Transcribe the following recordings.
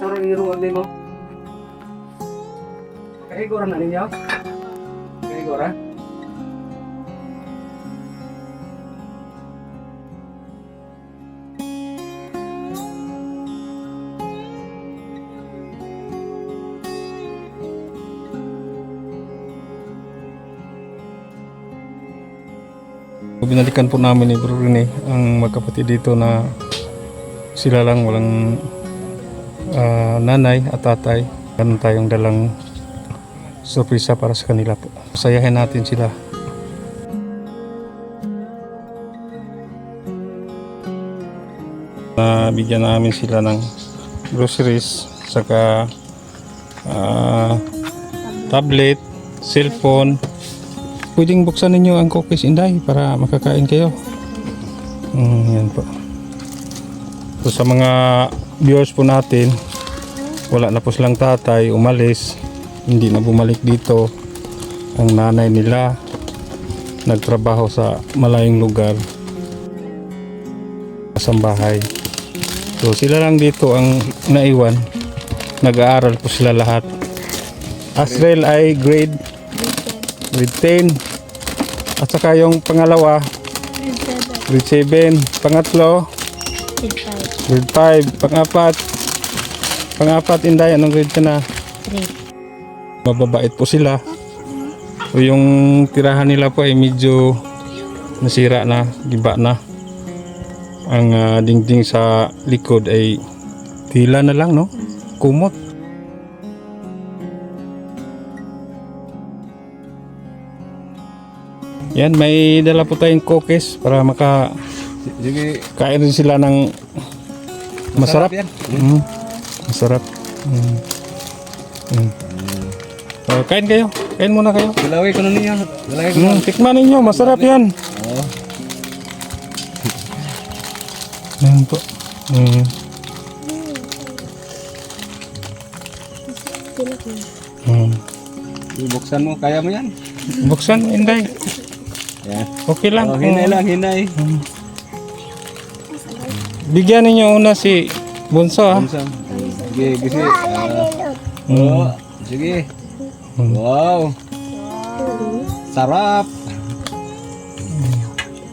sarang iruan din mo. Kaigora na ninyo? Kaigora? Binalikan po namin ni Bro Rene ang magkapatid dito na sila lang walang ah, nanay at tatay. Ganun tayong dalang sorpresa para sa kanila po. Sayahin natin sila. na bigyan namin sila ng groceries saka ah, tablet, cellphone. Pwedeng buksan ninyo ang cookies inday para makakain kayo. Mm, yan po. So sa mga viewers po natin, wala na po silang tatay, umalis, hindi na bumalik dito. Ang nanay nila nagtrabaho sa malayong lugar sa bahay. So sila lang dito ang naiwan. Nag-aaral po sila lahat. Asrel ay grade grade 10. At saka yung pangalawa, grade 7. Pangatlo, grade 5. Pangapat, pangapat inday, anong grade ka na? Mababait po sila. So yung tirahan nila po ay medyo nasira na, giba na. Ang ah, dingding sa likod ay tila na lang, no? Kumot. Yan, may dala po tayong cookies para maka Sige, kain rin sila ng masarap. yan. Mm, masarap. Mm. Mm. So, kain kayo. Kain muna kayo. Dalawin ko na ninyo. Dalawin ko na. Mm, tikman ninyo, masarap yan. Oo. Yan po. Mm. Mm. Ibuksan mo, kaya mo yan. Buksan, Inday. Yan. Okay lang. Oh, hinay Mm. lang, hinay. Bigyan ninyo una si Bunso ah. Bumsam. Sige, sige. Ah, Mm. Oo. Sige. Mm. Wow. Sarap.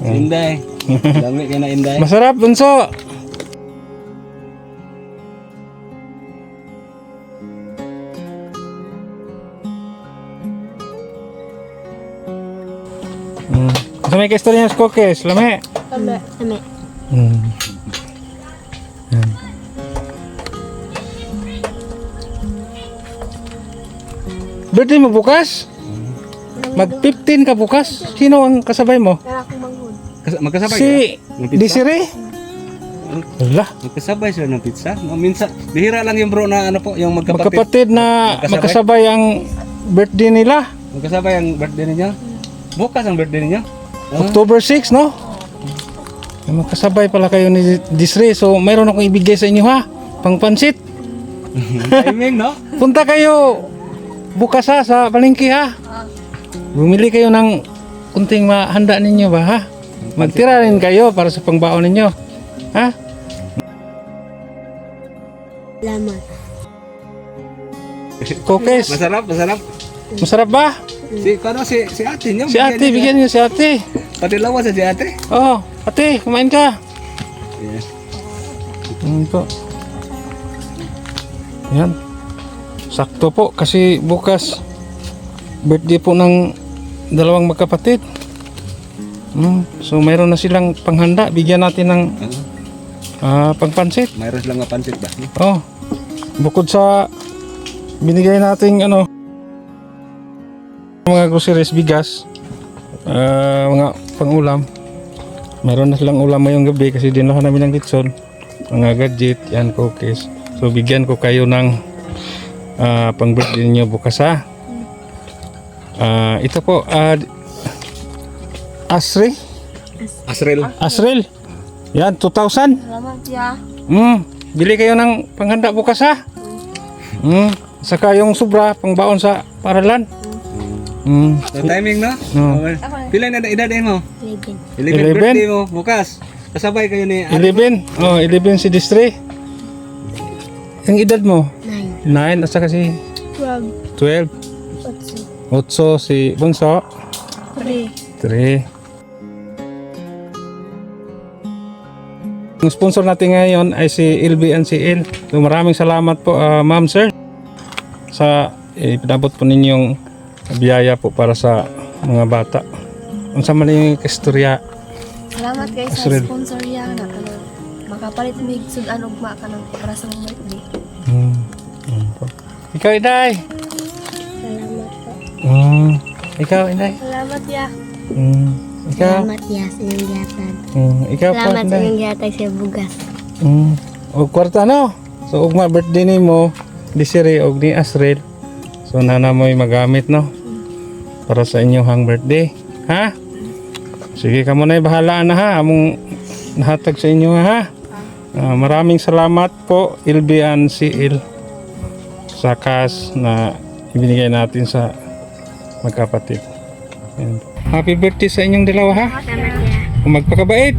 Inday. Dami ka na Inday. Masarap, Bunso. Mm. Sa may kastorya ng cookies, lame. Ame. Ame. Birthday mo bukas? Mag 15 ka bukas? Sino ang kasabay mo? Kaya akong manghod. Kas- Magkasabay ka? Si Ng pizza? Desiree? Wala. Magkasabay sila ng pizza. Minsan, bihira lang yung bro na ano po, yung magkapatid. Magkapatid na Magkasabay? magkasabay ang birthday nila. Magkasabay ang birthday ninyo. Bukas ang birthday ninyo. Ah, October 6, no? Magkasabay pala kayo ni Desiree. So, mayroon akong ibigay sa inyo ha. Pangpansit. timing, no? Punta kayo bukas ha sa palengke ha. Bumili kayo ng kunting mahanda ninyo ba ha? Magtira rin kayo para sa pangbaon ninyo. Ha? Laman. Cookies. Masarap, masarap. Masarap ba? Si, ano, si, si ate niyo. Si ate, bigyan niyo si ate. Pati lawas sa si ate. Oh, ate, kumain ka. Yes. Yan po. Yan. Sakto po kasi bukas birthday po ng dalawang magkapatid. Mm, so mayroon na silang panghanda. Bigyan natin ng ah, pangpansit. Mayroon silang pansit ba? Oh. Bukod sa binigay nating ano mga groceries, bigas, ah, mga pangulam. Mayroon na silang ulam ngayong gabi kasi dinala namin ng litson. Mga gadget, yan cookies. So bigyan ko kayo ng ah, pang birthday niyo bukas ha. Ah, ito po, ah, Asri, Asrel. Asrel. Yan, 2,000. Salamat ya. Mm, bili kayo ng panghanda bukas ha. Mm, saka yung sobra pangbaon sa paralan. Mm. So, timing, no? No. Okay. Pila na edad mo? 11. 11 11? birthday mo, bukas. Kasabay kayo ni 11. Oh, 11 si Distre. ang edad mo? Nine. 9 at saka si Twelve. 12. Otso. 8 si Bunso. Three. 3. Ang sponsor natin ngayon ay si LB and CL. So, maraming salamat po, ah, ma'am, sir, sa eh, pinabot po ninyong biyaya po para sa mga bata. Ang sa mali yung istorya. Salamat kay sa Asrel. sponsor niya na kanang makapalit mig sudan og ma kanang para sa mga birthday. Ikaw, Inday. Salamat po. Hmm. Ikaw, Inday. Salamat ya. Hmm. Ikaw. Salamat ya sa inyong gatag. Hmm. Ikaw po, Salamat sa Inday. inyong gatag sa bugas. Mm. O kwarta no. So ug ma birthday ni mo, di Siri og ni Asrel. So nana mo'y magamit no. Para sa inyong hang birthday. Ha? Sige ka muna bahala na ha. Among nahatag sa inyo ha. Ah, maraming salamat po Ilbian CL sa cash na ibinigay natin sa magkapatid. Yan. Happy birthday sa inyong dalawa ha. Ya. Magpakabait.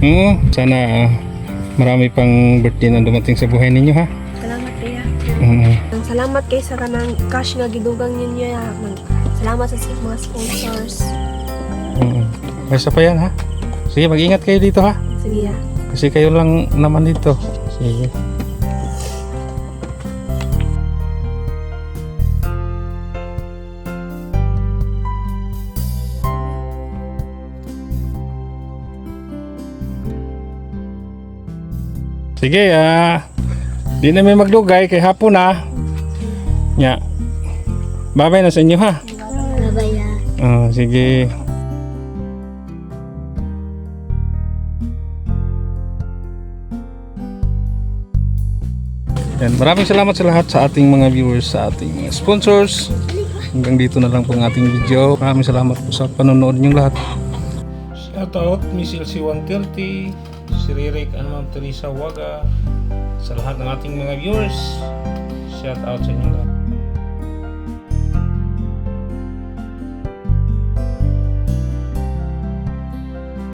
Oo, sana ah, marami pang birthday na dumating sa buhay ninyo ha. Salamat kaya. Mm. Ang salamat kay sa kanang cash nga gidugang ninyo ya. Salamat sa mga sponsors. Mm. Basta pa yan ha. Sige, mag-ingat kayo dito ha. Sige ya. Kasi kayo lang naman dito. Sige. Sige, ah. di na may maglugay kay hapon na. Nya. Babay na sa inyo ha. Bye ya. Ah, sige. Yan, maraming salamat sa lahat sa ating mga viewers, sa ating mga sponsors. Hanggang dito na lang po ang ating video. Maraming salamat po sa panonood niyong lahat. Shoutout, Miss LC130, si Ririk and Ma'am Teresa Waga, sa lahat ng ating mga viewers. Shoutout sa inyo lahat.